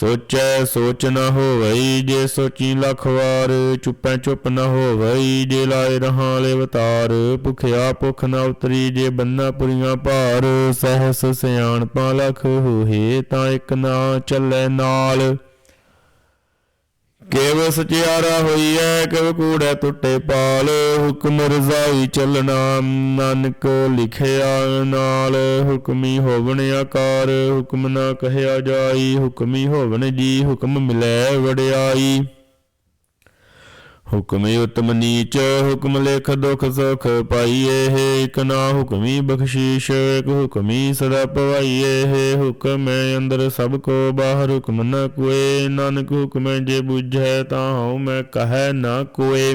ਸੋਚੈ ਸੋਚ ਨ ਹੋਵਈ ਜੇ ਸੋਚੀ ਲੱਖ ਵਾਰ, ਚੁੱਪੈ ਚੁੱਪ ਨ ਹੋਵਈ ਜੇ ਲਾਏ ਰਹਾਂ ਲੇਵਤਾਰ ਅਵਤਾਰ ਭੁਖਿਆ ਭੁਖ ਨ ਉਤਰੀ ਜੇ ਬੰਨਾ ਪੁਰੀਆਂ ਭਾਰ, ਸਹਸ ਸਿਆਣਪਾਂ ਲਖ ਹੋਏ ਤਾਂ ਇੱਕ ਨਾ ਚੱਲੇ ਨਾਲ। ਕਿਵ ਸਚਿਆਰਾ ਹੋਈ ਹੋਈਐ, ਕਿਵ ਕੂੜੈ ਟੁੱਟੇ ਪਾਲ, ਹੁਕਮ ਰਜ਼ਾਈ ਚੱਲਣਾ, ਨਾਨਕ ਲਿਖਿਆ ਨਾਲ, ਹੁਕਮੀ ਹੋਵਣ ਆਕਾਰ, ਹੁਕਮ ਨਾ ਕਹਿਆ ਜਾਈ, ਹੁਕਮੀ ਹੋਵਣ ਜੀ, ਹੁਕਮ ਮਿਲੈ ਵਡਿਆਈ। ਹੁਕਮੇ ਉਤਮ ਨੀਚ, ਹੁਕਮ ਲਿਖ ਦੁਖ ਸੁਖ ਪਾਈਏ ਹੈ, ਇਕ ਨਾ ਹੁਕਮੀ ਬਖਸ਼ੀਸ਼, ਇਕ ਹੁਕਮੀ ਸਦਾ ਪਵਾਈਏ ਹੈ, ਹੁਕਮ ਅੰਦਰ ਸਭ ਕੋ, ਬਾਹਰ ਹੁਕਮ ਨ ਕੋਏ, ਨਾਨਕ ਹੁਕਮ ਜੇ ਬੁਝੈ ਤਾਂ ਹਉ ਮੈਂ ਕਹੈ ਨਾ ਕੋਏ।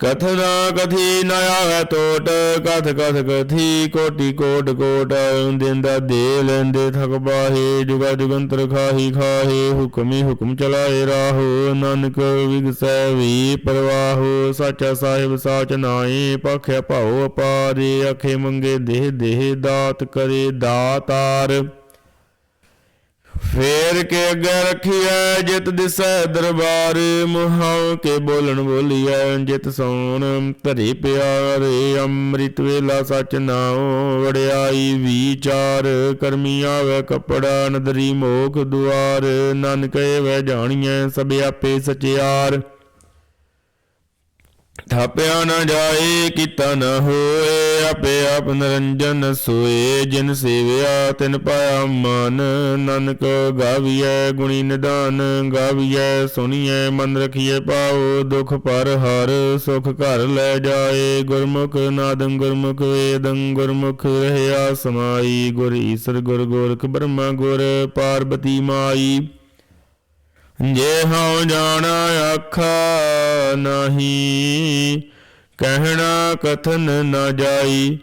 ਕਥਨਾ ਕਥੀ ਨ ਆਵੈ ਟੋਟ ਕਥ ਕਥ ਕਥੀ ਕੋਟੀ ਕੋਟ ਕੋਟ ਦਿੰਦਾ ਦੇ ਲੈਂਦੇ ਥਕ ਬਾਹੇ, ਜੁਗਾ ਜੁਗੰਤਰ ਖਾਹੀ ਖਾਹੇ, ਹੁਕਮੀ ਹੁਕਮ ਚਲਾਏ ਰਾਹੋ, ਨਾਨਕ ਵਿਗਸੈ ਵੀ ਪਰਵਾਹੋ, ਸਾਚਾ ਸਾਹਿਬ ਸਾਚ ਨਾਏ ਪਖਿਆ ਭਾਉ ਅਪਾਰੇ ਅਖੇ ਮੰਗੇ ਦੇਹ ਦੇਹ ਦਾਤ ਕਰੇ ਦਾਤਾਰ। ਫੇਰ ਕੇ ਅੱਗੇ ਰਖੀਐ, ਜਿਤ ਦਿਸੈ ਦਰਬਾਰ। ਮੁਹਾਂ ਕੇ ਬੋਲਣ ਬੋਲੀਐ, ਜਿਤ ਸੋਣ ਧਰੇ ਪਿਆਰੇ। ਅੰਮ੍ਰਿਤ ਵੇਲਾ ਸਚ ਨਾਉ ਵੜਿਆਈ ਵਿਚਾਰ। ਕਰਮੀ ਆਵੇ ਕਪੜਾ, ਨਦਰੀ ਮੋਖ ਦੁਆਰ। ਨਾਨਕ ਵੈ ਜਾਣੀਐ, ਸਭ ਆਪੇ ਸਚਿਆਰ। ਥਾਪਿਆ ਨਾ ਜਾਏ, ਕੀਤਾ ਨਾ ਹੋਏ, ਆਪੇ ਆਪ ਨਰੰਜਨ ਸੋਏ। ਜਿਨ ਸੇਵਿਆ, ਤਿਨ ਪਾਇਆ ਮਨ। ਨਾਨਕ ਗਾਵੀਐ ਗੁਣੀ ਨਿਦਾਨ, ਗਾਵੀਐ ਸੁਣੀਐ, ਮਨ ਰਖੀਐ ਪਾਉ ਦੁਖ ਪਰ ਹਰ, ਸੁਖ ਘਰ ਲੈ ਜਾਏ। ਗੁਰਮੁਖ ਨਾਦੰ ਗੁਰਮੁਖ ਵੇਦੰ ਗੁਰਮੁਖ ਰਹਿਆ ਸਮਾਈ। ਗੁਰ ਈਸਰ ਗੁਰ ਗੋਰਖ ਬ੍ਰਹਮਾ ਗੁਰ, ਪਾਰਬਤੀ ਮਾਈ। ਜੇ ਹਉ ਜਾਣਾ ਆਖਾ ਨਹੀਂ, ਕਹਿਣਾ ਕਥਨ ਨਾ ਜਾਈ।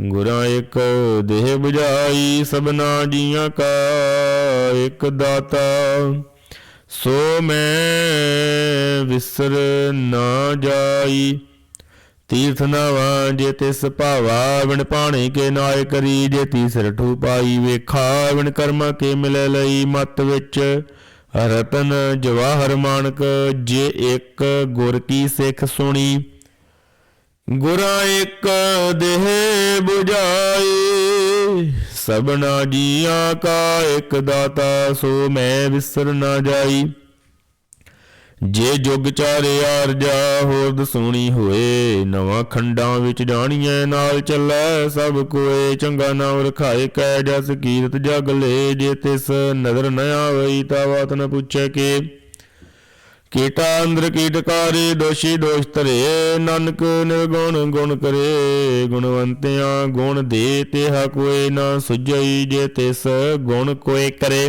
ਗੁਰਾਂ ਇੱਕ ਦੇਹ 부ਝਾਈ ਸਭਨਾ ਜੀਆਂ ਕਾ ਇੱਕ ਦਾਤਾ। ਸੋ ਮੈਂ ਵਿਸਰ ਨਾ ਜਾਈ। ਤੀਰਥ ਨਵਾ ਜੇ ਤਿਸ ਭਾਵਾ ਵਿਣ ਪਾਣੀ ਕੇ ਨਾਇ ਕਰੀ ਜੇ ਤੀਸਰ ਠੂ ਪਾਈ ਵੇਖਾ ਵਿਣ ਕਰਮਾ ਕੇ ਮਿਲ ਲਈ ਮਤ ਵਿੱਚ। ਰਤਨ ਜਵਾਹਰ ਮਾਨਕ, ਜੇ ਇੱਕ ਗੁਰ ਕੀ ਸਿੱਖ ਸੁਣੀ। ਗੁਰਾਂ ਇੱਕ ਦੇਹ 부ਝਾਈ ਸਭਨਾ ਜੀਆਂ ਕਾ ਇੱਕ ਦਾਤਾ, ਸੋ ਮੈਂ ਵਿਸਰ ਨਾ ਜਾਈ। ਜੇ ਜੁਗ ਚਾਰੇ ਆਰਜਾ ਹੋਰ ਦਸੂਣੀ ਹੋਏ। ਨਵਾਂ ਖੰਡਾਂ ਵਿੱਚ ਜਾਣੀਐ, ਨਾਲ ਚੱਲੈ ਸਭ ਕੋਏ। ਚੰਗਾ ਨਾਮ ਰਖਾਏ ਕੈ ਜਸ ਕੀਰਤ ਜਗ ਲੈ। ਜੇ ਤਿਸ ਨਦਰ ਨ ਆਵਈ, ਤਾ ਬਾਤ ਨ ਪੁੱਛੈ ਕੇ। ਕੀਟਾ ਅੰਦਰ ਕੀਟਕਾਰੀ ਦੋਸ਼ੀ ਦੋਸ਼ ਧਰੇ। ਨਾਨਕ ਨਿਰਗੁਣ ਗੁਣ ਕਰੇ। ਗੁਣਵੰਤਿਆਂ ਗੁਣ ਦੇ, ਤੇਹਾ ਕੋਏ ਨਾ ਸੁਝਈ। ਜੇ ਤਿਸ ਗੁਣ ਕੋਏ ਕਰੇ।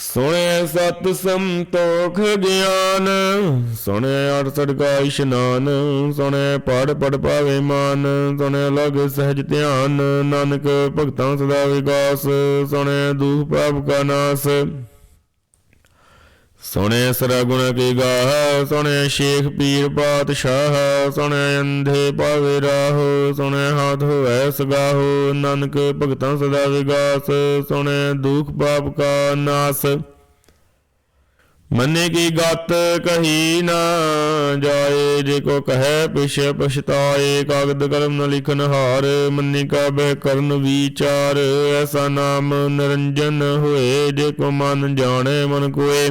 ਸੁਣੇ ਸਤ ਸੰਤੋਖ ਗਿਆਨ ਸੁਣੇ ਅਠ ਸੜਕਾ ਇਸ਼ਨਾਨ ਸੁਣੇ ਪੜ ਪੜ ਪਾਵੇ ਮਾਨ ਸੁਣੇ ਲਗ ਸਹਿਜ ਧਿਆਨ, ਨਾਨਕ ਭਗਤਾਂ ਸਦਾ ਵਿਗਾਸ ਸੁਣੇ ਦੂਖ ਪਾਪ ਕਾ ਨਾਸ। ਸੁਣੇ ਸਰਗੁਣ ਕੀ ਗਾਹ, ਸੁਣੇ ਸ਼ੇਖ ਪੀਰ ਪਾਤਸ਼ਾਹ, ਸੁਣੇ ਅੰਧੇ ਪਾਵੇ ਰਾਹੋ, ਸੁਣੇ ਹਾਥ ਹੋਐ ਸਗਾਹੋ, ਨਾਨਕ ਭਗਤਾਂ ਸਦਾ ਵਿਗਾਸ, ਸੁਣੇ ਦੁਖ ਪਾਪ ਕਾ ਨਾਸ। ਮੰਨੇ ਕੀ ਗਤ ਕਹੀ ਨਾ ਜਾਏ, ਜੇ ਕੋ ਕਹੈ ਪਿਛੇ ਪਛਤਾਏ, ਕਾਗਦ ਕਲਮ ਨ ਲਿਖਨ ਹਾਰ, ਮੰਨੇ ਕਾ ਬਹਿ ਕਰਨ ਵਿਚਾਰ, ਐਸਾ ਨਾਮ ਨਿਰੰਜਨ ਹੋਏ, ਜੇ ਕੋ ਮਨ ਜਾਣੇ ਮਨ ਕੋਏ।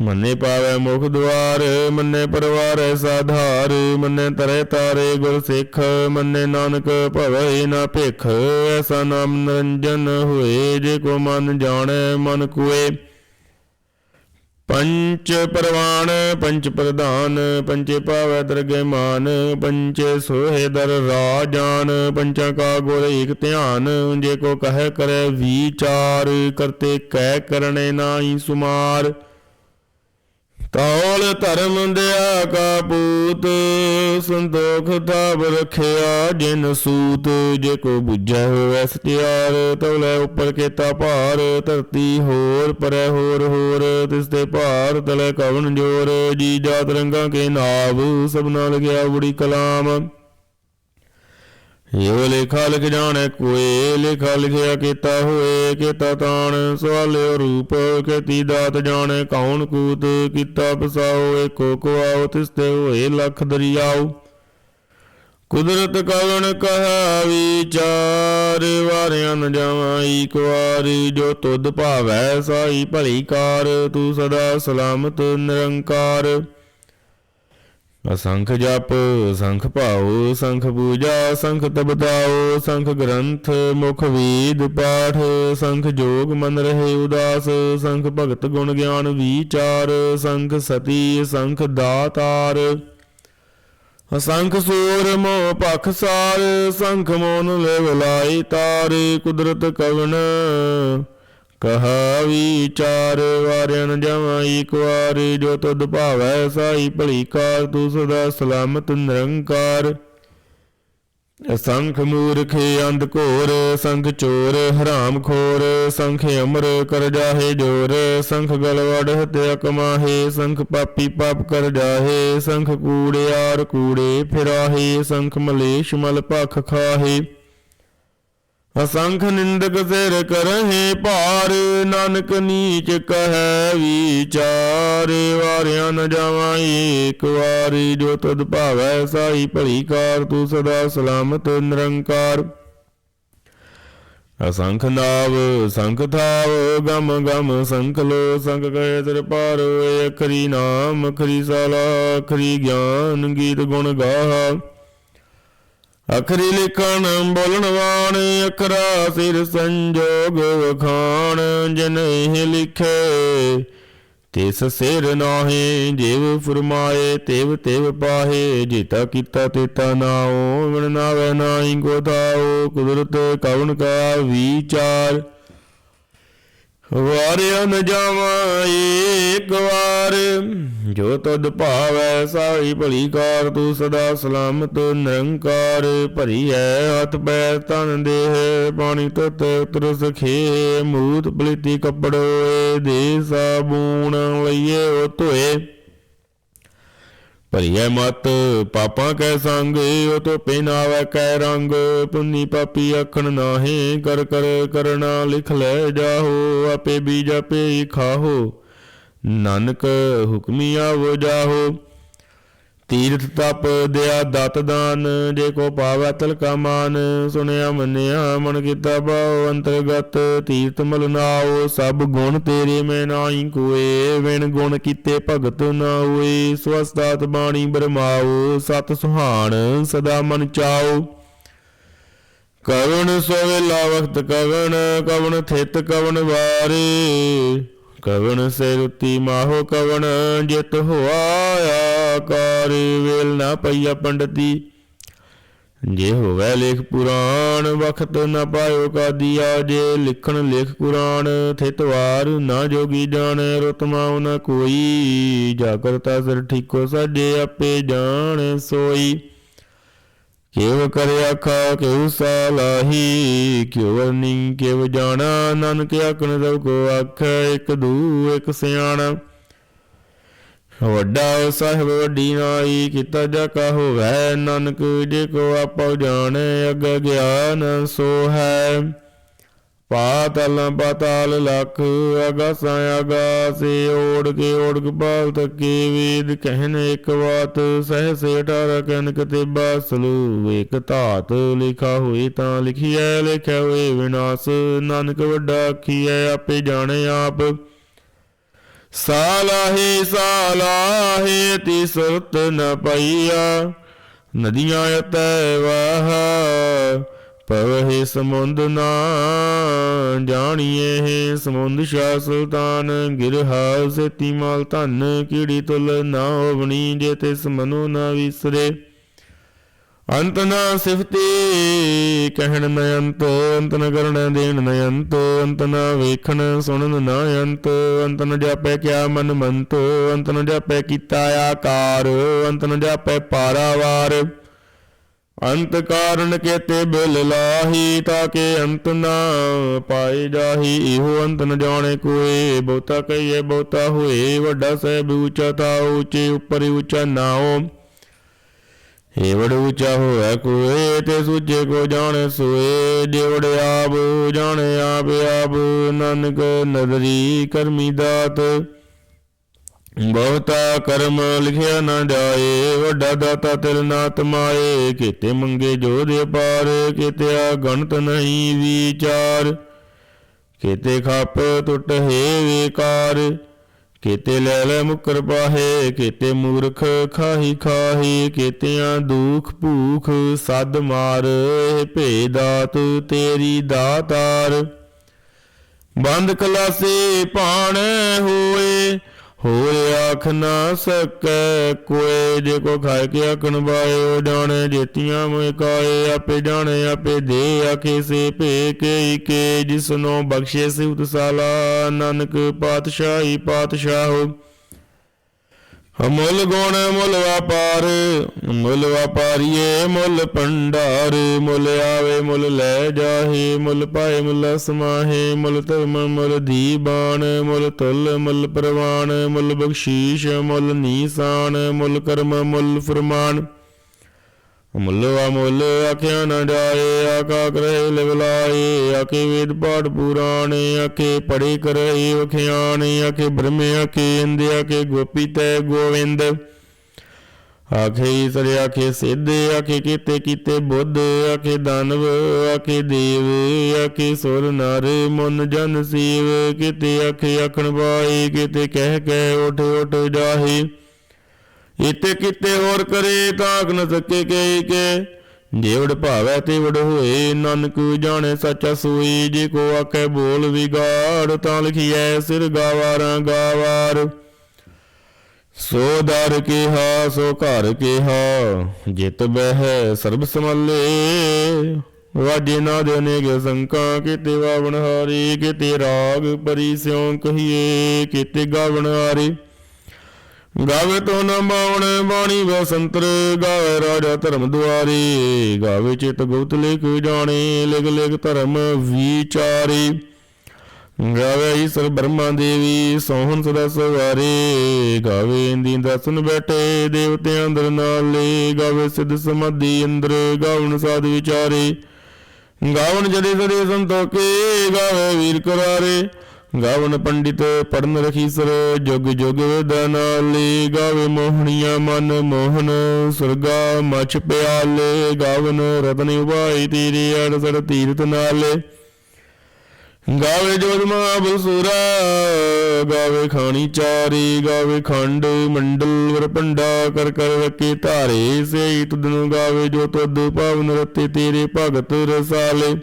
ਮੰਨੇ ਪਾਵੇ ਮੁਖ ਦੁਆਰ, ਮੰਨੇ ਪਰਵਾਰ ਸਾਧਾਰ, ਮੰਨੇ ਤਰੇ ਤਾਰੇ ਗੁਰ ਸਿੱਖ, ਮੰਨੇ ਨਾਨਕ ਭਵੈ ਨਾ ਭਿਖ। ਐਸਾ ਨਾਮ ਨਿਰੰਜਨ ਹੋਏ, ਜੇ ਕੋ ਮਨ ਜਾਣੈ ਮਨ ਕੋਏ। ਪੰਚ ਪਰਵਾਨ ਪੰਚ ਪ੍ਰਧਾਨ, ਪੰਚੇ ਪਾਵੈ ਦਰਗੇ ਮਾਨ, ਪੰਚੇ ਸੋਹੇ ਦਰ ਰਾਜਾਨ, ਪੰਚਾਂ ਕਾ ਗੁਰ ਏਕ ਧਿਆਨ, ਜੇ ਕੋ ਕਹੈ ਕਰੈ ਵਿਚਾਰ, ਕਰਤੇ ਕਹਿ ਕਰਨੇ ਨਾਹੀ ਸੁਮਾਰ। ਤੌਲ ਧਰਮ ਦਿਆ ਕਾ ਪੂਤ, ਸੰਤੋਖ ਥਾਪ ਰਖਿਆ ਜਿਨ ਸੂਤ, ਜੇ ਕੋ ਬੁਝੈ ਹੋਵੈ ਸਤਿਆਰ ਤੌਲੇ ਉੱਪਰ ਕੇਤਾ ਭਾਰ, ਧਰਤੀ ਹੋਰ, ਪਰੈ ਹੋਰ ਹੋਰ, ਤਿਸ ਤੇ ਭਾਰ ਤਲੇ ਕਵਨ ਜੋਰ, ਜੀ ਜਾਤ ਰੰਗਾਂ ਕੇ ਨਾਭ ਸਭਨਾ ਲਗਿਆ ਬੁੜੀ ਕਲਾਮ। ਇਹੋ ਲੇਖਾ ਲਿਖ ਜਾਣੈ ਕੋਏ, ਲੇਖਾ ਲਿਖਿਆ ਕੀਤਾ ਹੋਏ, ਕੀਤਾ ਤਾਣ, ਸਵਾਲਿਓ ਰੂਪ ਕੀਤੀ ਦਾਤ ਜਾਣੈ, ਕੌਣ ਕੂਤ ਕੀਤਾ ਪਸਾਓ, ਏਕੋ ਕੋ ਆਓ ਤਿਸ ਤੇ ਹੋਏ ਲੱਖ ਦਰਿਆਓ। ਕੁਦਰਤ ਕਵਣ ਕਹਾ ਵਿਚਾਰ ਵਾਰਿਆਂ ਨ ਜਾਵਾਂ ਈਕ ਵਾਰ ਜੋ ਤੁਧ ਭਾਵੈ ਸਾਈ ਭਲੀ ਕਾਰ, ਤੂੰ ਸਦਾ ਸਲਾਮਤ ਨਿਰੰਕਾਰ। ਅਸੰਖ ਜਪ, ਸੰਖ ਭਾਉ, ਸੰਖ ਪੂਜਾ, ਸੰਖ ਤਬਦਾਓ ਸੰਖ ਗ੍ਰੰਥ, ਮੁਖ ਵੇਦ ਪਾਠ, ਸੰਖ ਜੋਗ ਮਨ ਰਹੇ ਉਦਾਸ, ਸੰਖ ਭਗਤ ਗੁਣ ਗਿਆਨ ਵਿਚਾਰ, ਸੰਖ ਸਤੀ, ਸੰਖ ਦਾਤਾਰ। ਅਸੰਖ ਸੂਰ ਮੋਹ ਪਖ ਸਾਰ, ਸੰਖ ਮੋਨ ਲੈ ਲਾਈ ਤਾਰ, ਕੁਦਰਤ ਕਵਨ ਕਹਾ ਵਿਚਾਰ ਵਾਰਿਆਨ ਜਮਾਂ ਈਕ ਜੋ ਤੁਧ ਭਾਵੈ ਸਾਈ ਭਲੀ ਕਾਰ, ਤੂੰ ਸਦਾ ਸਲਾਮਤ ਨਿਰੰਕਾਰ। ਸੰਖ ਮੂਰਖ ਅੰਧ ਘੋਰ ਸੰਖ ਚੋਰ ਹਰਾਮ ਖੋਰ, ਸੰਖ ਅਮਰ ਕਰ ਜਾਹੇ ਜੋਰ, ਸੰਖ ਗਲਵੜ ਹਤਿਆ ਕਮਾਹੇ ਸੰਖ ਪਾਪੀ ਪਾਪ ਕਰ ਜਾਹੇ, ਸੰਖ ਕੂੜਿਆਰ ਕੂੜੇ ਫਿਰਾਹੇ, ਸੰਖ ਮਲੇਸ਼ ਮਲ ਭਖ ਖਾਹੇ। ਅਸੰਖ ਨਿੰਦਕ ਸਿਰ ਕਰਹਿ ਭਾਰ, ਨਾਨਕ ਨੀਚ ਕਹੈ ਵਿਚਾਰ, ਵਾਰਿਆ ਨ ਜਾਵਾਂ ਏਕ ਵਾਰੀ, ਜੋ ਤਦ ਭਾਵੈ ਸਾਈ ਭਲੀ ਕਾਰ, ਤੂੰ ਸਦਾ ਸਲਾਮਤ ਨਿਰੰਕਾਰ। ਅਸੰਖ ਨਾਵ, ਸੰਖ ਥਾਵ, ਗਮ ਗਮ ਸੰਖ ਲੋ, ਸੰਖ ਕਹੇ ਸਿਰ ਪਾਰ ਅਖਰੀ ਨਾਮ, ਅਖਰੀ ਸਾਲਾ, ਅਖਰੀ ਗਿਆਨ, ਗੀਤ ਗੁਣ ਗਾਹਾ। ਅਖਰੀ ਲਿਖਣ ਬੋਲਣ ਵਾਣ, ਅਖਰਾ ਸਿਰ ਸੰਜੋਗ ਵਖਾਣ, ਜਿਨ ਇਹ ਲਿਖੇ, ਤਿਸ ਸਿਰ ਨਾਹੀ ਜਿਵ ਫਰਮਾਏ, ਤੇਵ ਤੇਵ ਪਾਹੇ, ਜੀਤਾ ਕੀਤਾ ਤੇਤਾ ਨਾਉ ਵਿਣ ਨਾਵੇ ਨਾਹੀ ਗੋਦਾਉ, ਕੁਦਰਤ ਕਵਨ ਕਾ ਵਿਚਾਰ। ਵਾਰਿਆ ਨ ਜਾਵਾਂ ਏਕ ਵਾਰ। ਜੋ ਤਦ ਭਾਵੈ ਸਾਈ ਭਲੀ ਕਾਰ, ਤੂੰ ਸਦਾ ਸਲਾਮਤ ਨਿਰੰਕਾਰ। ਭਰੀ ਹੈ ਹੱਥ ਪੈ ਤਨ ਦੇਹ ਪਾਣੀ ਤਤ ਉਤਰ ਸਖੇ ਮੂਤ ਪਲੀਤੀ ਕੱਪੜੋਏ ਦੇ ਸਾਬੂਣ ਲਈਏ ਉਹ ਧੋਏ। ਭਰੀਐ ਮਤ, ਪਾਪਾਂ ਕੈ ਸੰਗ, ਉਹ ਤੋ ਪਹਿਨਾਵੈ ਕੈ ਰੰਗ। ਪੁੰਨੀ ਪਾਪੀ ਅਖਣ ਨਾਹੀ, ਕਰ ਕਰ ਕਰਣਾ ਲਿਖ ਲੈ ਜਾਹੋ, ਆਪੇ ਬੀਜ ਆਪੇ ਹੀ ਖਾਹੋ। ਨਾਨਕ ਹੁਕਮੀ ਆਵੋ ਜਾਹੋ। ਤੀਰਥ ਤਪ ਦਿਆ ਦਤ ਦਾਨ ਜੇ ਕੋ ਪਾਵੈ ਤਲਕਾ ਮਾਨ, ਸੁਣਿਆ ਮੰਨਿਆ ਮਨ ਕੀਤਾ ਭਾਉ ਅੰਤਰਗਤ, ਤੀਰਥ ਮਲ ਨਾਉ, ਸਭ ਗੁਣ ਤੇਰੇ ਮੈਂ ਨਾਹੀ ਕੋਏ ਵਿਣ ਗੁਣ ਕੀਤੇ ਭਗਤ ਨਾ ਹੋਏ ਸਵਸਤਾਤ ਬਾਣੀ ਬਰਮਾਉ, ਸਤ ਸੁਹਾਣ ਸਦਾ ਮਨ ਚਾਉ। ਕਵਣ ਸੋਵੇਲਾ ਵਖਤ ਕਵਣ ਕਵਣ ਥਿਤ ਕਵਣ ਵਾਰੇ ਕਵਣ ਸੇ ਰੁਤੀ ਮਾਹੋ ਕਵਣ, ਜਿਤ ਹੋਆ ਆਕਾਰ ਵੇਲ ਨਾ ਪਈਆ ਪੰਡਤੀ। ਜੇ ਹੋਵੇ ਲੇਖ ਪੁਰਾਣ, ਵਖਤ ਨਾ ਪਾਇਓ ਕਾਦੀਆ। ਜੇ ਲਿਖਣ ਲੇਖ ਕੁਰਾਨ ਥਿਤਵਾਰ ਨਾ ਜੋਗੀ ਜਾਣੈ। ਰਤਮਾ ਨ ਕੋਈ ਜਾ ਕਰਤਾ ਸਿਰ ਠੀਕੋ ਸਾਜੇ ਆਪੇ ਜਾਣ ਸੋਈ। ਕੇਵ ਕਰਿ ਆਖਾ ਕੇਵ ਸਾਲਾਹੀ ਕਿਵ ਵਰਨੀ ਕਿਵ ਜਾਣਾ, ਨਾਨਕ ਆਖਣ ਸਭ ਕੋ ਆਖੈ, ਇੱਕ ਦੂ, ਇੱਕ ਸਿਆਣਾ। ਵੱਡਾ ਸਾਹਿਬ ਵੱਡੀ ਨਾਈ, ਕੀਤਾ ਜਾ ਕਾ ਹੋਵੈ, ਨਾਨਕ ਜੇ ਕੋ ਆਪਉ ਜਾਣੈ, ਅਗ ਗਿਆਨ ਸੋ ਹੈ। ਪਾਤਲ ਪਾਤਾਲ ਲਖ, ਅਗਾਸਾਂ ਅਗਾਸੇ ਓੜ ਕੇ ਓੜਕ ਬਾਲ ਤੱਕੇ ਵੇਦ ਕਹਿਨ ਇੱਕ ਬਾਤ ਸਹਿ ਸੇ ਅਠਾਰਹ ਕਨਕ ਤੇ ਬਾਸਲੂ ਧਾਤ ਲਿਖਾ ਹੋਈ ਤਾਂ ਲਿਖੀਐ, ਲਿਖਿਆ ਹੋਏ ਵਿਨਾਸ਼, ਨਾਨਕ ਵੱਡਾ ਆਖੀਐ, ਆਪੇ ਜਾਣੇ ਆਪ। ਸਾਲਾਹੀ ਸਾਲਾਹੀ ਤੀ ਸੁਰਤ ਨ ਪਈਆ, ਨਦੀਆਂ ਅਤੈ ਵਾਹ ਪਵਹਿ ਸਮੁੰਦ ਨਾ ਜਾਣੀਏ ਹੈ ਸਮੁੰਦ ਸ਼ਾ ਸੁਲਤਾਨ ਗਿਰਹਾ ਸੇਤੀ ਮਾਲ ਧਨ, ਕੀੜੀ ਤੁਲ ਨਾ ਹੋਵਣੀ ਜੇ ਤਿਸ ਮਨੋ ਨਾ ਵਿਸਰੇ। ਅੰਤ ਨਾ ਸਿਫਤੀ, ਕਹਿਣ ਨ ਅੰਤ ਅੰਤ ਨ ਕਰਨ ਦੇਣ ਨ ਅੰਤ ਅੰਤ ਨ ਵੇਖਣ ਸੁਣਨ ਨ ਅੰਤ ਅੰਤ ਨ ਜਾਪੈ ਕਿਆ ਮਨ ਮੰਤ, ਅੰਤ ਨ ਜਾਪੈ ਕੀਤਾ ਆਕਾਰ, ਅੰਤ ਨ ਜਾਪੈ ਪਾਰਾਵਾਰ। ਅੰਤ ਕਾਰਨ ਕੇਤੇ ਬਿਲ ਲਾਹੀ ਤਾਕੇ ਅੰਤ ਨਾ ਪਾਏ ਜਾਹੀ। ਇਹੋ ਅੰਤ ਨ ਜਾਣੇ ਕੋਏ, ਬਹੁਤਾ ਕਹੀਏ ਬਹੁਤਾ ਹੋਏ। ਵੱਡਾ ਸਹਿਬ ਉੱਚਾ ਤਾ ਉੱਚੇ ਉੱਪਰ ਉੱਚਾ ਨਾਉ। ਏਵੜ ਉੱਚਾ ਹੋਇਆ ਕੋਏ, ਤੇ ਸੁਝੇ ਕੋ ਜਾਣੇ ਸੋਏ। ਜੇਵੜ ਆਪ, ਜਾਣੇ ਆਪ ਆਪ, ਨਾਨਕ ਨਦਰੀ ਕਰਮੀ ਦਾਤ। ਬਹੁਤਾ ਕਰਮ ਲਿਖਿਆ ਨਾ ਜਾਏ, ਵੱਡਾ ਦਾਤਾ ਤਿਲ ਨਾ ਤਮਾਏ ਕੀਤੇ ਮੰਗੇ ਜੋ ਦੇ ਪਾਰ ਕੀਤੇ ਗਣਤ ਨਹੀਂ ਵਿਚਾਰ। ਕੀਤੇ ਖੱਪ ਟੁੱਟ ਹੈ ਵਿਕਾਰ, ਕੀਤੇ ਲੈ ਲੈ ਮੁਕਰ ਪਾਹੇ। ਕੀਤੇ ਮੂਰਖ ਖਾਹੀ ਖਾਹੀ, ਕੀਤਿਆਂ ਦੁਖ ਭੂਖ ਸਦ ਮਾਰ। ਭੇ ਦਾਤ ਤੇਰੀ ਦਾਤਾਰ। ਬੰਦ ਕਲਾਸੇ ਭਾਣ ਹੋਏ ਹੋਏ ਆਖ ਨਾ ਸਕੈ, ਕੋਏ ਜੇ ਕੋ ਖਾਏ ਕੇ ਆਖਣ ਬਾਏ ਜਾਣੇ ਜੇਤੀਆਂ ਮੋਇ ਕਾਏ, ਆਪੇ ਜਾਣੇ, ਆਪੇ ਦੇ ਆਖੇ ਸੇ ਭੇ ਕੇ ਕੇ, ਜਿਸਨੋ ਬਖਸ਼ੇ ਸੇ ਉਤਸਾਲਾ ਨਾਨਕ ਪਾਤਸ਼ਾਹੀ ਪਾਤਸ਼ਾਹ। ਹੋ ਮੁੱਲ ਗੁਣ ਮੁੱਲ ਵਪਾਰ, ਮੁੱਲ ਵਪਾਰੀਏ ਮੁੱਲ ਭੰਡਾਰ, ਮੁੱਲ ਆਵੇ ਮੁੱਲ ਲੈ ਜਾਹੇ, ਮੁੱਲ ਪਾਏ ਮੁੱਲ ਸਮਾਹੇ, ਮੁੱਲ ਧਰਮ ਮੁੱਲ ਦੀਬਾਨ, ਮੁੱਲ ਤੁਲ ਮੁੱਲ ਪ੍ਰਵਾਨ, ਮੁੱਲ ਬਖਸ਼ੀਸ਼ ਮੁੱਲ ਨੀਸਾਨ, ਮੁੱਲ ਕਰਮ ਮੁੱਲ ਫਰਮਾਨ। ਮੁੱਲ ਵਾ ਮੁੱਲ ਆਖਿਆ ਨਾ ਜਾਏ ਆਕਾ ਕਰੇ ਲਿਵਲਾਏ ਆਕੇ ਵੇਦ ਪਾਠ ਪੁਰਾਣੇ ਆਕੇ ਪੜੇ ਕਰੇ ਵਖਿਆਣੇ ਆਕੇ ਬ੍ਰਹਮੇ ਆਕੇ ਇੰਦ ਆਕੇ ਗੋਪੀ ਤੈ ਗੋਵਿੰਦ। ਆਖੇ ਈਸਰ, ਆਖੇ ਸਿੱਧ, ਆਖੇ ਕੀਤੇ ਕੀਤੇ ਬੁੱਧ, ਆਖੇ ਦਾਨਵ, ਆਖੇ ਦੇਵ, ਆਖੇ ਸੁਰ ਨਰ, ਮਨ ਜਨ ਸੀਵ, ਕੀਤੇ ਆਖੇ ਆਖਣ ਪਾਈ ਕੀਤੇ ਕਹਿ ਕਹਿ ਉਠ ਉਠ ਜਾਹੇ। ਇਤੇ ਕਿਤੇ ਹੋਰ ਕਰੇ ਤਾਕ ਨ ਸਕੇ ਕੇ। ਕੇ ਜੇਵੜ ਭਾਵੈ ਤੇ ਵੜ ਹੋਏ, ਨਾਨਕ ਜਾਣੇ ਸੱਚਾ ਸੋਈ, ਜੇ ਕੋ ਆਖੇ ਬੋਲ ਵਿਗਾੜ, ਤਾਂ ਲਿਖੀਐ ਸਿਰ ਗਾਵਾਰਾਂ ਗਾਵਾਰ। ਸੋ ਦਰ ਕਿਹਾ, ਸੋ ਘਰ ਕਿਹਾ, ਜਿਤ ਬਹਿ ਸਰਬ ਸਮੱਲੇ ਵਾਜੇ ਨਾ ਦੇ ਅਨੇਕ ਸੰਕਾ, ਕਿਤੇ ਵਾਵਣ ਹਾਰੀ, ਕਿਤੇ ਰਾਗ ਪਰੀ ਸਿਉ ਕਹੀਏ, ਕਿਤੇ ਗਾਵਣ ਹਾਰੀ। ਗਾਵੇ ਤੋ ਨ ਬਾਵਣ ਬਾਣੀ ਬਸੰਤਰ ਗਾਵੇ ਰਾਜਾ ਧਰਮ ਦੁਆਰੀ, ਗਾਵੇ ਚਿਤ ਗੁਪਤ ਲਿਖ ਜਾਣੇ, ਲਿਖ ਲਿਖ ਧਰਮ ਵਿਚਾਰੀ। ਗਾਵੇ ਈਸਰ ਬ੍ਰਹਮਾ ਦੇਵੀ, ਸੋਹਣ ਸਦਾ ਸਵਾਰੇ, ਗਾਵੇ ਇੰਦੀ ਦਸਨ ਬੈਠੇ, ਦੇਵਤੇ ਅੰਦਰ ਨਾਲੇ, ਗਾਵੇ ਸਿੱਧ ਸਮਾਧੀ ਅੰਦਰ, ਗਾਵਣ ਸਾਧ ਵਿਚਾਰੇ। ਗਾਵਣ ਜਦੇ ਸਦੇ ਸੰਤੋਕੇ, ਗਾਵੇ ਵੀਰ ਕਰਾਰੇ। ਗਾਵਨ ਪੰਡਿਤ ਪੜਨ ਰਖੀਸਰ, ਜੁਗ ਜੁਗ ਨਾਲੇ ਗਾਵੇ ਮੋਹਣੀਆਂ ਮਨ ਮੋਹਨ, ਸੁਰਗਾ ਮਛ ਪਿਆਲੇ, ਗਾਵਨ ਰਤਨ ਉਭਾਈ ਤੇਰੇ ਅੜਸੜ ਤੀਰਤ ਨਾਲੇ। ਗਾਵੇ ਜੋਤ ਮਹਾਬਸੁਰਾ ਗਾਵੇ ਖਾਣੀ ਚਾਰੀ, ਗਾਵੇ ਖੰਡ ਮੰਡਲ ਵਰਪੰਡਾ ਕਰ ਕਰ ਰਕੇ ਧਾਰੇ ਸੇ ਤੁਧ ਗਾਵੇ ਜੋ ਤੁਧ ਪਾਵਨ ਰਤੇ ਤੇਰੇ ਭਗਤ ਰਸਾਲੇ।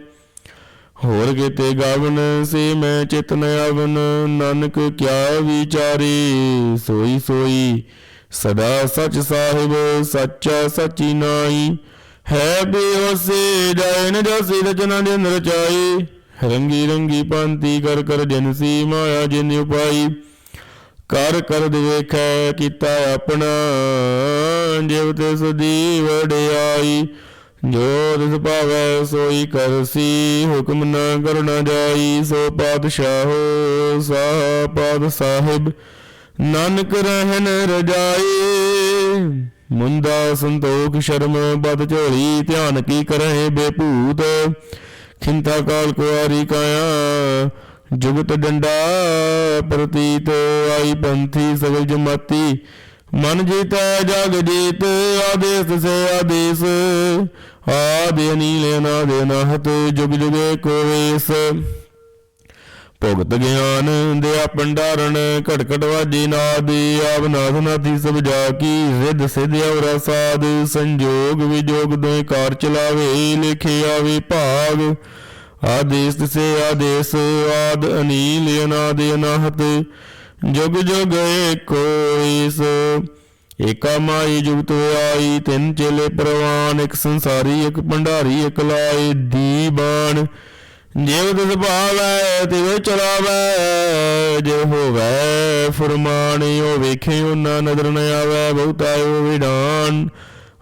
ਹੋਰ ਕਿਤੇ ਗਾਵਨ ਸੇ ਮੈਂ ਚਿਤਨ ਆਵਨ, ਨਾਨਕ ਕਿਆ ਵਿਚਾਰੇ? ਸੋਈ ਸੋਈ, ਸਦਾ ਸਚ ਸਾਹਿਬ, ਸੱਚਾ ਸਚੀ ਨਾਈ ਹੈ ਬੇਵਸੇ ਜਾਇ ਨ ਜਾਸੀ, ਰਚਨਾ ਦੇ ਰਚਾਈ ਰੰਗੀ ਰੰਗੀ ਪੰਤੀ ਕਰ ਕਰ ਜਨ ਸੀ ਮਾਇਆ, ਜਿਨ ਉਪਾਈ। ਕਰ ਕਰ ਦੇਖੈ ਕੀਤਾ ਆਪਣਾ ਜਿਵ ਤੇ ਸਦੀ ਵਡਿਆਈ ਜੋ ਤਿਸ ਭਾਵੈ, ਸੋਈ ਕਰਸੀ ਹੁਕਮ ਨਾ ਕਰਨਾ ਜਾਈ, ਸੋ ਪਾਤਸ਼ਾਹੋ ਸਾਹ ਪਾਦ ਸਾਹਿਬ, ਨਾਨਕ ਰਹਿਨ ਰਜਾਈ। ਮੁੰਦਾ ਸੰਤੋਖ ਸ਼ਰਮ, ਬਦ ਝੋਲੀ, ਧਿਆਨ ਕੀ ਕਰਹਿ ਬੇਭੂਤ। ਖਿੰਤਾ ਕਾਲ ਕੁਆਰੀ ਕਾਇਆ, ਜੁਗਤ ਡੰਡਾ, ਪ੍ਰਤੀਤ ਆਈ ਪੰਥੀ ਸਗਲ ਜਮਾਤੀ। ਮਨ ਜੀਤੈ ਜਗ ਜੀਤ, ਆਦੇਸ ਸੇ ਆਦੇਸ। ਆਦਿ ਅਨੀਲ ਅਨਾਦ ਅਨਾਹਤ ਜੁਗ ਜੁਗੇ ਕੋ ਵੇਸ। ਭੁਗਤ ਗਿਆਨ ਦਿਆ ਭੰਡਾਰਨ ਘਟ ਘਟ ਵਾਜੀ ਨਾਦੀ, ਆਪ ਨਾਥ ਨਾਥੀ ਸਭ ਜਾ ਕੀ ਰਿੱਧ ਸਿਧ ਔਰਾ ਸਾਧ ਸੰਜੋਗ ਵਿਜੋਗ ਦੋਇ ਕਾਰ ਚਲਾਵੇ, ਲਿਖੇ ਆਵੇ ਭਾਗ। ਆਦੇਸ ਸੇ ਆਦੇਸ, ਆਦ ਅਨੀਲ ਅਨਾਦ ਅਨਾਹਤ, ਜੁਗ ਜੁਗ ਏਕੋ ਈਸ ਏਕਾ ਮਾਈ ਜੁਗਤ ਆਈ ਤਿੰਨ ਚੇਲੇ ਪ੍ਰਵਾਨ, ਇੱਕ ਸੰਸਾਰੀ, ਇੱਕ ਭੰਡਾਰੀ, ਇੱਕ ਲਾਏ ਦੀਬਾਨ ਜਿਵ ਤਿਸ ਭਾਵੈ ਤਿਵ ਚਲਾਵੈ ਜੇ ਹੋਵੈ ਫਰਮਾਨ ਉਹ ਵੇਖੇ ਉਹਨਾਂ ਨਦਰ ਨ ਆਵੈ, ਬਹੁਤਾ ਉਹ ਵਿਡਾਨ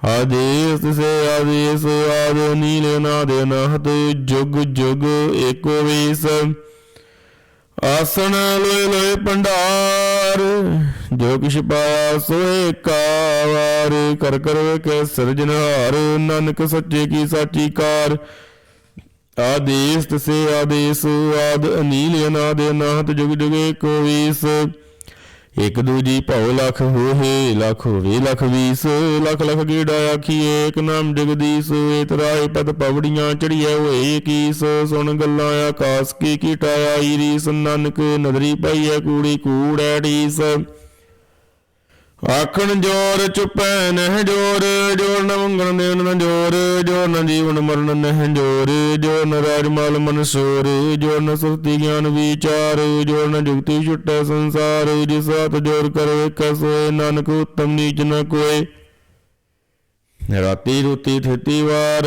ਆਦੇਸ ਸੇ ਆਦੇਸ, ਆਦ ਨੀਲ ਨਾਦ ਅਨਾਹਤ, ਜੁਗ ਜੁਗ ਏਕੋ ਵੇਸ। ਆਸਣ ਲੋਏ ਲੋਏ ਭੰਡਾਰ, ਜੋ ਕਿਛ ਪਾਇਆ ਸੋਏ ਕਾਵਾਰ ਕਰ ਕਰ ਵੇਖੇ ਸਿਰਜਨਹਾਰ ਨਾਨਕ ਸੱਚੇ ਕੀ ਸਾਚੀ ਕਾਰ। ਆਦੇਸ ਤਸੇ ਆਦੇਸ, ਆਦ ਅਨੀਲ ਅਨਾਦ ਅਨਾਹਤ ਜੁਗ ਜੁਗੇ ਕੋ ਵੀਸ ਇਕ ਦੂਜੀ ਭਉ ਲਖ ਹੋਏ ਲਖ ਹੋਵੇ, ਲਖ ਵੀਸ, ਲਖ ਲਖ ਗੇੜਾ ਆਖੀਏ ਏਕ ਨਾਮ ਜਗਦੀਸ਼ ਇਤਰਾਏ ਪਦ ਪਵੜੀਆਂ ਚੜੀਐ ਹੋਏ ਕੀਸ, ਸੁਣ ਗੱਲਾਂ ਆਕਾਸ ਕੀ ਕੀਟਾਇਆ ਈਰੀਸ ਨਾਨਕ ਨਦਰੀ ਪਾਈਐ ਕੂੜੀ ਕੂੜੈ ਢੀਸ। ਆਖਣ ਜੋਰ ਚੁਪੈ ਨਹਿ ਜੋਰ ਜੋਰ ਨ ਮੰਗਣ ਦੇਣ ਨ ਜੋਰ ਜੋਰ ਨ ਜੀਵਨ ਮਰਨ ਨਹਿ ਜੋਰ ਜੋਰ ਨ ਰਾਜ ਮਾਲ ਮਨਸੂਰ, ਜੋਰ ਨ ਸੁਰਤੀ ਗਿਆਨ ਵਿਚਾਰ, ਜੋਰ ਨ ਜੁਗਤੀ ਛੁਟੈ ਸੰਸਾਰ, ਜਿਸ ਹੱਥ ਜੋਰ ਕਰਵੇ ਕਸੋਏ ਨਾਨਕ ਉਤਮ ਨੀਚ ਨ ਕੋਏ। ਰਾਤੀ ਰੁਤੀ ਥਿਤੀ ਵਾਰ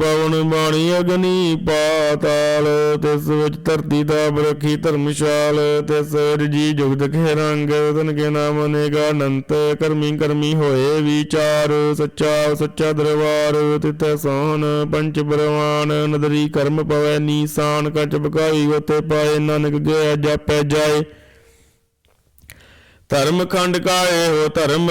ਪਵਨ ਬਾਣੀ ਅਗਨੀ ਪਾਤਾਲ, ਤਿਸ ਵਿੱਚ ਧਰਤੀ ਤਾਪ ਰੱਖੀ ਧਰਮਸ਼ਾਲ, ਤਿਸ ਰਜੀ ਜੁਗਤ ਖੇ ਰੰਗ, ਤਨ ਕੇ ਨਾਮ ਅਨੇਗਾ ਅਨੰਤ, ਕਰਮੀ ਕਰਮੀ ਹੋਏ ਵਿਚਾਰ, ਸੱਚਾ ਸੱਚਾ ਦਰਬਾਰ ਤਿਤੈ ਸੋਹਨ ਪੰਚ ਬਰਵਾਨ ਨਦਰੀ ਕਰਮ ਪਵੈ ਨੀਸਾਨ, ਕਚ ਬਕਾਈ ਉਤੇ ਪਾਏ, ਨਾਨਕ ਗਿਆ ਜਾਪੈ ਜਾਏ। ਧਰਮ ਖੰਡ ਕਾਏ ਹੋ ਧਰਮ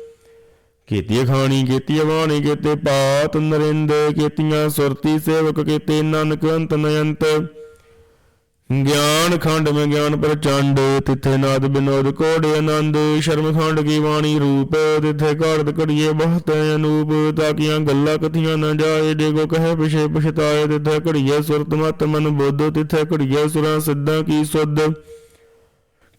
ਕੀਤੀ ਖਾਣੀ ਕੀਤੀ ਬਾਣੀ ਕੀਤੇ ਪਾਤ, ਨਰਿੰਦ ਕੀਤੀਆਂ ਸੁਰਤੀ ਸੇਵਕ ਕੀਤੇ ਨਾਨਕ, ਅੰਤ ਨਯੰਤ। ਗਿਆਨ ਖੰਡ ਮੈਂ ਗਿਆਨ ਪ੍ਰਚੰਡ, ਤਿਥੇ ਨਾਦ ਬਿਨੋਦ ਕੋੜੇ ਆਨੰਦ। ਸ਼ਰਮ ਖੰਡ ਕੀ ਬਾਣੀ ਰੂਪ, ਤਿਥੇ ਘਾੜਤ ਘੜੀਏ ਬਹੁਤ ਅਨੂਪ। ਤਾਕੀਆਂ ਗੱਲਾਂ ਕਥੀਆਂ ਨਾ ਜਾਏ ਜੇ ਕੋ ਕਹੇ ਪਿਛੇ ਪਛਤਾਏ, ਤਿੱਥੇ ਘੜੀਏ ਸੁਰਤ ਮਤ ਮਨ ਬੁੱਧ, ਤਿਥੇ ਘੜੀਏ ਸੁਰਾਂ ਸਿੱਧਾਂ ਕੀ ਸੁਧ।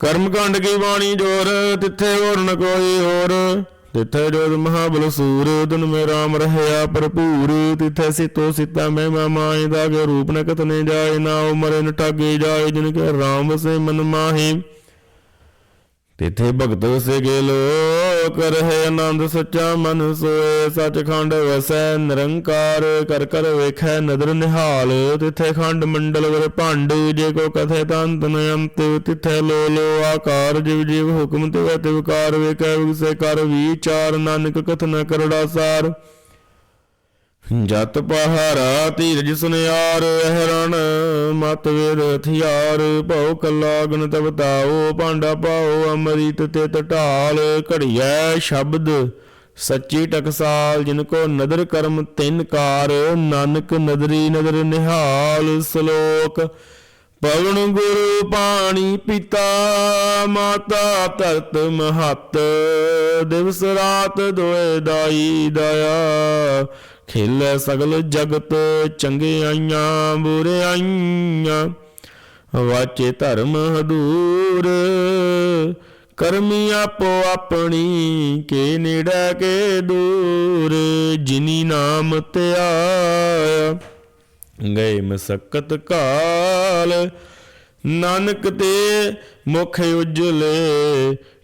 ਕਰਮ ਕਾਂਡ ਕੀ ਬਾਣੀ ਜੋਰ, ਤਿਥੇ ਹੋਰ ਨ ਕੋਈ ਹੋਰ। ਤਿੱਥੇ ਜੋਦ ਮਹਾਬਲ ਸੂਰ ਤਨ ਮੇ ਰਾਮ ਰਹਿਆ ਭਰਪੂਰ। ਤਿੱਥੇ ਸਿਤੋ ਸਿਤਾ ਮੈਂ ਮਾਏ ਦਾ ਕੇ ਰੂਪ ਨ ਕਤਨੇ ਜਾਏ, ਨਾ ਉਮਰੇ ਨ ਠਾਗੇ ਜਾਏ, ਜਿਨ ਕੇ ਰਾਮ ਸੇ ਮਨ ਮਾਹੀ। ਤਿਥੇ ਭਗਤ ਸੇ ਗੇਲੋ ਕਰਹਿ ਆਨੰਦ ਸੱਚਾ ਮਨ ਸੋਏ, ਸਚਖੰਡ ਵਸੈ ਨਿਰੰਕਾਰ, ਕਰ ਕਰ ਵੇਖੈ ਨਦਰ ਨਿਹਾਲ। ਤਿਥੇ ਖੰਡ ਮੰਡਲ ਵਰ ਭੰਡ, ਜੇ ਕੋ ਕਥੇ ਤੰਤ ਨ ਅੰਤ, ਤਿੱਥੇ ਲੋ ਲੋ ਆਕਾਰ, ਜਿਵ ਜਿਵ ਹੁਕਮ ਤੇ ਤਿਵਕਾਰ ਵਿਕਾਰ ਵੇਖੈ ਵਿਸੇ ਕਰ, ਵਿਚਾਰ, ਨਾਨਕ ਕਥਨ ਕਰੜਾ ਸਾਰ। ਜਤ ਪਹਾਰਾ ਧੀਰਜ ਸੁਨਿਆਰ ਅਹਰਣ ਮਤ ਵੇਦ ਹਥਿਆਰ, ਭਉ ਕਲਾਗਨ ਤਬ ਤਾਓ ਭਾਂਡਾ ਪਾਓ ਅੰਮ੍ਰਿਤ ਤੇ ਢਾਲ, ਘੜੀਐ ਸ਼ਬਦ ਸੱਚੀ ਟਕਸਾਲ, ਜਿਨ ਕੋ ਨਦਰ ਕਰਮ ਤਿੰਨ ਕਾਰ, ਨਾਨਕ ਨਦਰੀ ਨਦਰ ਨਿਹਾਲ, ਸ਼ਲੋਕ ਪਵਨ ਗੁਰੂ ਪਾਣੀ ਪਿਤਾ, ਮਾਤਾ ਧਰਤ ਮਹਤ, ਦਿਵਸ ਰਾਤ ਦੋਏ ਦਾਈ ਦਇਆ। ਖੇਲੇ ਸਗਲ ਜਗਤ ਚੰਗਿਆਈਆਂ ਬੁਰਿਆਈਆਂ ਵਾਚੇ ਧਰਮ ਹਦੂਰ, ਕਰਮੀ ਆਪੋ ਆਪਣੀ, ਕੇ ਨੇੜੇ, ਕੇ ਦੂਰ। ਜਿਨੀ ਨਾਮ ਧਿਆਇਆ ਗਏ ਮਸਕਤ ਕਾਲ। ਨਾਨਕ ਤੇ ਮੁਖ ਉਜਲੇ